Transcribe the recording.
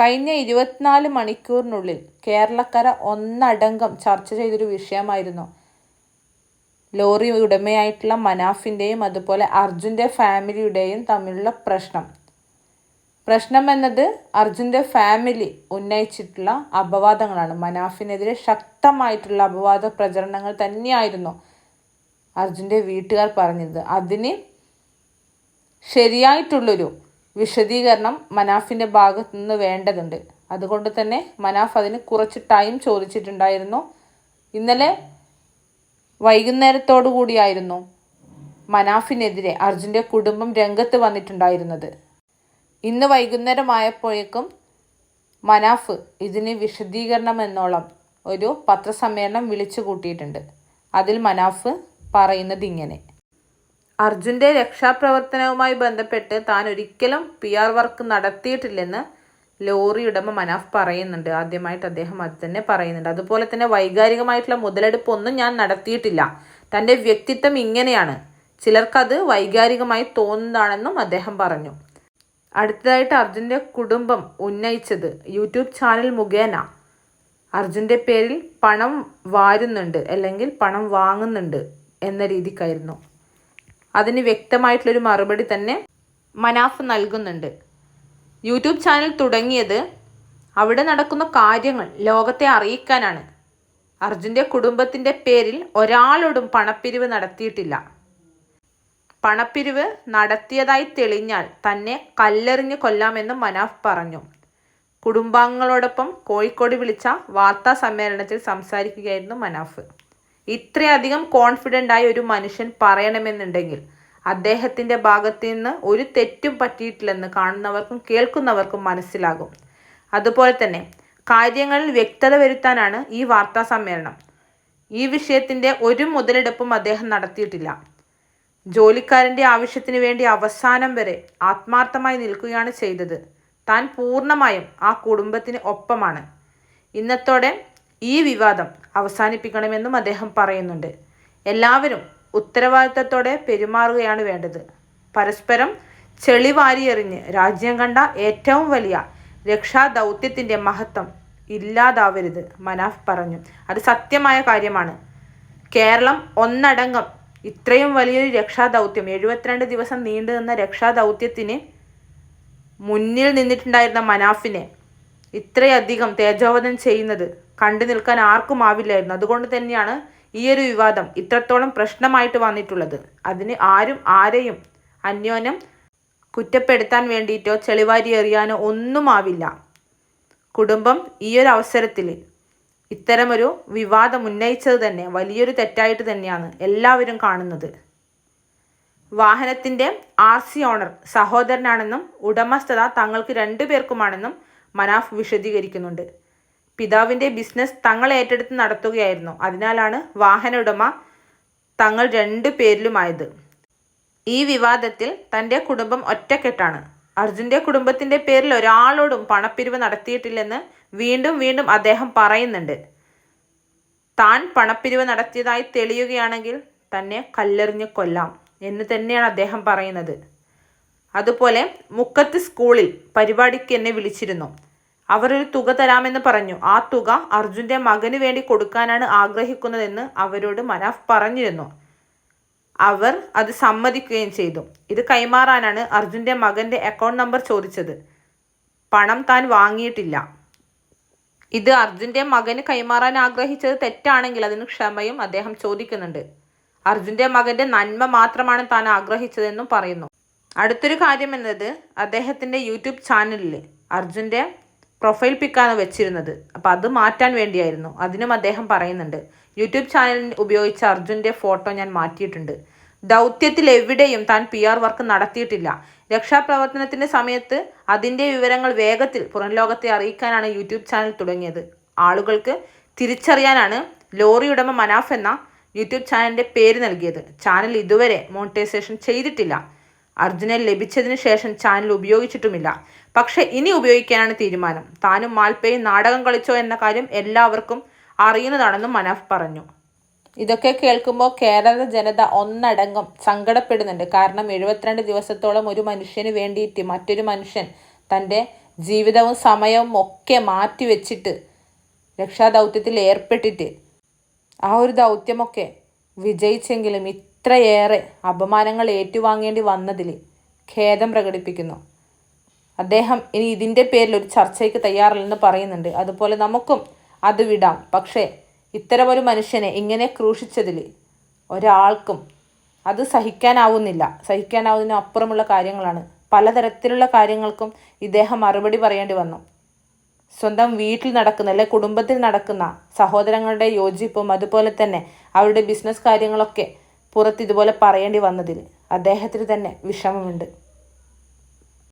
കഴിഞ്ഞ ഇരുപത്തിനാല് മണിക്കൂറിനുള്ളിൽ കേരളക്കര ഒന്നടങ്കം ചർച്ച ചെയ്തൊരു വിഷയമായിരുന്നു. ലോറി ഉടമയായിട്ടുള്ള മനാഫിന്റെയും അതുപോലെ അർജുന്റെ ഫാമിലിയുടെയും തമ്മിലുള്ള പ്രശ്നം. പ്രശ്നം എന്നത് അർജുന്റെ ഫാമിലി ഉന്നയിച്ചിട്ടുള്ള അപവാദങ്ങളാണ്. മനാഫിനെതിരെ ശക്തമായിട്ടുള്ള അപവാദ പ്രചരണങ്ങൾ തന്നെയായിരുന്നു അർജുന്റെ വീട്ടുകാർ പറഞ്ഞത് അതിന് ശരിയായിട്ടുള്ളൊരു വിശദീകരണം മനാഫിന്റെ ഭാഗത്തു നിന്ന് വേണ്ടതുണ്ട്. അതുകൊണ്ട് തന്നെ മനാഫ് അതിന് കുറച്ച് ടൈം ചോദിച്ചിട്ടുണ്ടായിരുന്നു. ഇന്നലെ വൈകുന്നേരത്തോടു കൂടിയായിരുന്നു മനാഫിനെതിരെ അർജുന്റെ കുടുംബം രംഗത്ത് വന്നിട്ടുണ്ടായിരുന്നത്. ഇന്ന് വൈകുന്നേരമായപ്പോഴേക്കും മനാഫ് ഇതിന് വിശദീകരണം എന്നോളം ഒരു പത്രസമ്മേളനം വിളിച്ചു കൂട്ടിയിട്ടുണ്ട് അതിൽ മനാഫ് പറയുന്നത് ഇങ്ങനെ. അർജുന്റെ രക്ഷാപ്രവർത്തനവുമായി ബന്ധപ്പെട്ട് താൻ ഒരിക്കലും പി ആർ വർക്ക് നടത്തിയിട്ടില്ലെന്ന് ലോറി ഉടമ മനാഫ് പറയുന്നുണ്ട്. ആദ്യമായിട്ട് അദ്ദേഹം അത് തന്നെ പറയുന്നുണ്ട്. അതുപോലെ തന്നെ വൈകാരികമായിട്ടുള്ള മുതലെടുപ്പ് ഒന്നും ഞാൻ നടത്തിയിട്ടില്ല. തന്റെ വ്യക്തിത്വം ഇങ്ങനെയാണ്. ചിലർക്കത് വൈകാരികമായി തോന്നുന്നതാണെന്നും അദ്ദേഹം പറഞ്ഞു. അടുത്തതായിട്ട് അർജുന്റെ കുടുംബം ഉന്നയിച്ചത് യൂട്യൂബ് ചാനൽ മുഖേന. അർജുന്റെ പേരിൽ പണം വാരുന്നുണ്ട് അല്ലെങ്കിൽ പണം വാങ്ങുന്നുണ്ട് എന്ന രീതിക്കായിരുന്നു. അതിന് വ്യക്തമായിട്ടുള്ളൊരു മറുപടി തന്നെ മനാഫ് നൽകുന്നുണ്ട്. യൂട്യൂബ് ചാനൽ തുടങ്ങിയത് അവിടെ നടക്കുന്ന കാര്യങ്ങൾ ലോകത്തെ അറിയിക്കാനാണ്. അർജുന്റെ കുടുംബത്തിന്റെ പേരിൽ ഒരാളോടും പണപ്പിരിവ് നടത്തിയിട്ടില്ല. പണപ്പിരിവ് നടത്തിയതായി തെളിഞ്ഞാൽ തന്നെ കല്ലെറിഞ്ഞ് കൊല്ലാമെന്ന് മനാഫ് പറഞ്ഞു. കുടുംബാംഗങ്ങളോടൊപ്പം കോഴിക്കോട് വിളിച്ച വാർത്താ സമ്മേളനത്തിൽ സംസാരിക്കുകയായിരുന്നു മനാഫ്. ഇത്രയധികം കോൺഫിഡന്റ് ആയ ഒരു മനുഷ്യൻ പറയണമെന്നുണ്ടെങ്കിൽ അദ്ദേഹത്തിന്റെ ഭാഗത്ത് നിന്ന് ഒരു തെറ്റും പറ്റിയിട്ടില്ലെന്ന് കാണുന്നവർക്കും കേൾക്കുന്നവർക്കും മനസ്സിലാകും. അതുപോലെ തന്നെ കാര്യങ്ങളിൽ വ്യക്തത വരുത്താനാണ് ഈ വാർത്താ സമ്മേളനം. ഈ വിഷയത്തിന്റെ ഒരു മുതലെടുപ്പും അദ്ദേഹം നടത്തിയിട്ടില്ല. ജോലിക്കാരന്റെ ആവശ്യത്തിന് വേണ്ടി അവസാനം വരെ ആത്മാർത്ഥമായി നിൽക്കുകയാണ് ചെയ്തത്. താൻ പൂർണമായും ആ കുടുംബത്തിന് ഒപ്പമാണ്. ഇന്നത്തോടെ ഈ വിവാദം അവസാനിപ്പിക്കണമെന്നും അദ്ദേഹം പറയുന്നുണ്ട്. എല്ലാവരും ഉത്തരവാദിത്തത്തോടെ പെരുമാറുകയാണ് വേണ്ടത്. പരസ്പരം ചെളിവാരിയെറിഞ്ഞ് രാജ്യം കണ്ട ഏറ്റവും വലിയ രക്ഷാദൗത്യത്തിന്റെ മഹത്വം ഇല്ലാതാവരുത് മനാഫ് പറഞ്ഞു. അത് സത്യമായ കാര്യമാണ്. കേരളം ഒന്നടങ്കം ഇത്രയും വലിയൊരു രക്ഷാദൗത്യം എഴുപത്തിരണ്ട് ദിവസം നീണ്ടു നിന്ന രക്ഷാദൗത്യത്തിന് മുന്നിൽ നിന്നിട്ടുണ്ടായിരുന്ന മനാഫിനെ ഇത്രയധികം തേജോവധം ചെയ്യുന്നത് കണ്ടു നിൽക്കാൻ ആർക്കും ആവില്ലായിരുന്നു. അതുകൊണ്ട് തന്നെയാണ് ഈ ഒരു വിവാദം ഇത്രത്തോളം പ്രശ്നമായിട്ട് വന്നിട്ടുള്ളത്. അതിന് ആരും ആരെയും അന്യോന്യം കുറ്റപ്പെടുത്താൻ വേണ്ടിയിട്ടോ ചെളിവാരി എറിയാനോ ഒന്നും ആവില്ല. കുടുംബം ഈ ഒരു അവസരത്തിൽ ഇത്തരമൊരു വിവാദം ഉന്നയിച്ചത് തന്നെ വലിയൊരു തെറ്റായിട്ട് തന്നെയാണ് എല്ലാവരും കാണുന്നത്. വാഹനത്തിന്റെ ആർ സി ഓണർ സഹോദരനാണെന്നും ഉടമസ്ഥത തങ്ങൾക്ക് രണ്ടു പേർക്കുമാണെന്നും മനാഫ് വിശദീകരിക്കുന്നുണ്ട്. പിതാവിന്റെ ബിസിനസ് തങ്ങൾ ഏറ്റെടുത്ത് നടത്തുകയായിരുന്നു. അതിനാലാണ് വാഹന ഉടമ തങ്ങൾ രണ്ടു പേരിലുമായത്. ഈ വിവാദത്തിൽ തന്റെ കുടുംബം ഒറ്റക്കെട്ടാണ്. അർജുന്റെ കുടുംബത്തിന്റെ പേരിൽ ഒരാളോടും പണപ്പിരിവ് നടത്തിയിട്ടില്ലെന്ന് വീണ്ടും വീണ്ടും അദ്ദേഹം പറയുന്നുണ്ട്. താൻ പണപ്പിരിവ് നടത്തിയതായി തെളിയുകയാണെങ്കിൽ തന്നെ കല്ലെറിഞ്ഞ് കൊല്ലാം എന്ന് തന്നെയാണ് അദ്ദേഹം പറയുന്നത്. അതുപോലെ മുക്കത്ത് സ്കൂളിൽ പരിപാടിക്ക് എന്നെ വിളിച്ചിരുന്നു. അവർ ഒരു തുക തരാമെന്ന് പറഞ്ഞു. ആ തുക അർജുന്റെ മകന് വേണ്ടി കൊടുക്കാനാണ് ആഗ്രഹിക്കുന്നതെന്ന് അവരോട് മനാഫ് പറഞ്ഞിരുന്നു. അവർ അത് സമ്മതിക്കുകയും ചെയ്തു. ഇത് കൈമാറാനാണ് അർജുന്റെ മകന്റെ അക്കൗണ്ട് നമ്പർ ചോദിച്ചത്. പണം താൻ വാങ്ങിയിട്ടില്ല. ഇത് അർജുന്റെ മകന് കൈമാറാൻ ആഗ്രഹിച്ചത് തെറ്റാണെങ്കിൽ അതിന് ക്ഷമയും അദ്ദേഹം ചോദിക്കുന്നുണ്ട്. അർജുന്റെ മകന്റെ നന്മ മാത്രമാണ് താൻ ആഗ്രഹിച്ചതെന്നും പറയുന്നു. അടുത്തൊരു കാര്യം എന്നത് അദ്ദേഹത്തിന്റെ യൂട്യൂബ് ചാനലിൽ അർജുന്റെ പ്രൊഫൈൽ പിക്കാണ് വെച്ചിരുന്നത്. അപ്പോൾ അത് മാറ്റാൻ വേണ്ടിയായിരുന്നു. അതിനും അദ്ദേഹം പറയുന്നുണ്ട്. യൂട്യൂബ് ചാനൽ ഉപയോഗിച്ച അർജുന്റെ ഫോട്ടോ ഞാൻ മാറ്റിയിട്ടുണ്ട്. ദൗത്യത്തിൽ എവിടെയും താൻ പി ആർ വർക്ക് നടത്തിയിട്ടില്ല. രക്ഷാപ്രവർത്തനത്തിന്റെ സമയത്ത് അതിന്റെ വിവരങ്ങൾ വേഗത്തിൽ പുറം ലോകത്തെ അറിയിക്കാനാണ് യൂട്യൂബ് ചാനൽ തുടങ്ങിയത്. ആളുകൾക്ക് തിരിച്ചറിയാനാണ് ലോറി ഉടമ മനാഫ് എന്ന യൂട്യൂബ് ചാനലിന്റെ പേര് നൽകിയത്. ചാനൽ ഇതുവരെ മോണിറ്റൈസേഷൻ ചെയ്തിട്ടില്ല. അർജുനെ ലഭിച്ചതിനു ശേഷം ചാനൽ ഉപയോഗിച്ചിട്ടുമില്ല. പക്ഷെ ഇനി ഉപയോഗിക്കാനാണ് തീരുമാനം. താനും മാൽപ്പയും നാടകം കളിച്ചോ എന്ന കാര്യം എല്ലാവർക്കും അറിയുന്നതാണെന്നും മനാഫ് പറഞ്ഞു. ഇതൊക്കെ കേൾക്കുമ്പോൾ കേരള ജനത ഒന്നടങ്കം സങ്കടപ്പെടുന്നുണ്ട്. കാരണം എഴുപത്തിരണ്ട് ദിവസത്തോളം ഒരു മനുഷ്യന് വേണ്ടിയിട്ട് മറ്റൊരു മനുഷ്യൻ തന്റെ ജീവിതവും സമയവും ഒക്കെ മാറ്റിവെച്ചിട്ട് രക്ഷാദൗത്യത്തിൽ ഏർപ്പെട്ടിട്ട് ആ ഒരു ദൗത്യമൊക്കെ വിജയിച്ചെങ്കിലും ഇത്രയേറെ അപമാനങ്ങൾ ഏറ്റുവാങ്ങേണ്ടി വന്നതിൽ ഖേദം പ്രകടിപ്പിക്കുന്നു. അദ്ദേഹം ഇനി ഇതിന്റെ പേരിൽ ഒരു ചർച്ചയ്ക്ക് തയ്യാറല്ലെന്ന് പറയുന്നുണ്ട്. അതുപോലെ നമുക്കും അത് വിടാം. പക്ഷേ ഇത്തരമൊരു മനുഷ്യനെ ഇങ്ങനെ ക്രൂശിച്ചതിൽ ഒരാൾക്കും അത് സഹിക്കാനാവുന്നില്ല. സഹിക്കാനാവുന്നതിന് അപ്പുറമുള്ള കാര്യങ്ങളാണ്. പലതരത്തിലുള്ള കാര്യങ്ങൾക്കും ഇദ്ദേഹം മറുപടി പറയേണ്ടി വന്നു. സ്വന്തം വീട്ടിൽ നടക്കുന്ന അല്ലെ കുടുംബത്തിൽ നടക്കുന്ന സഹോദരങ്ങളുടെ യോജിപ്പും അതുപോലെ തന്നെ അവരുടെ ബിസിനസ് കാര്യങ്ങളൊക്കെ പുറത്ത് ഇതുപോലെ പറയേണ്ടി വന്നതിൽ അദ്ദേഹത്തിന് തന്നെ വിഷമമുണ്ട്.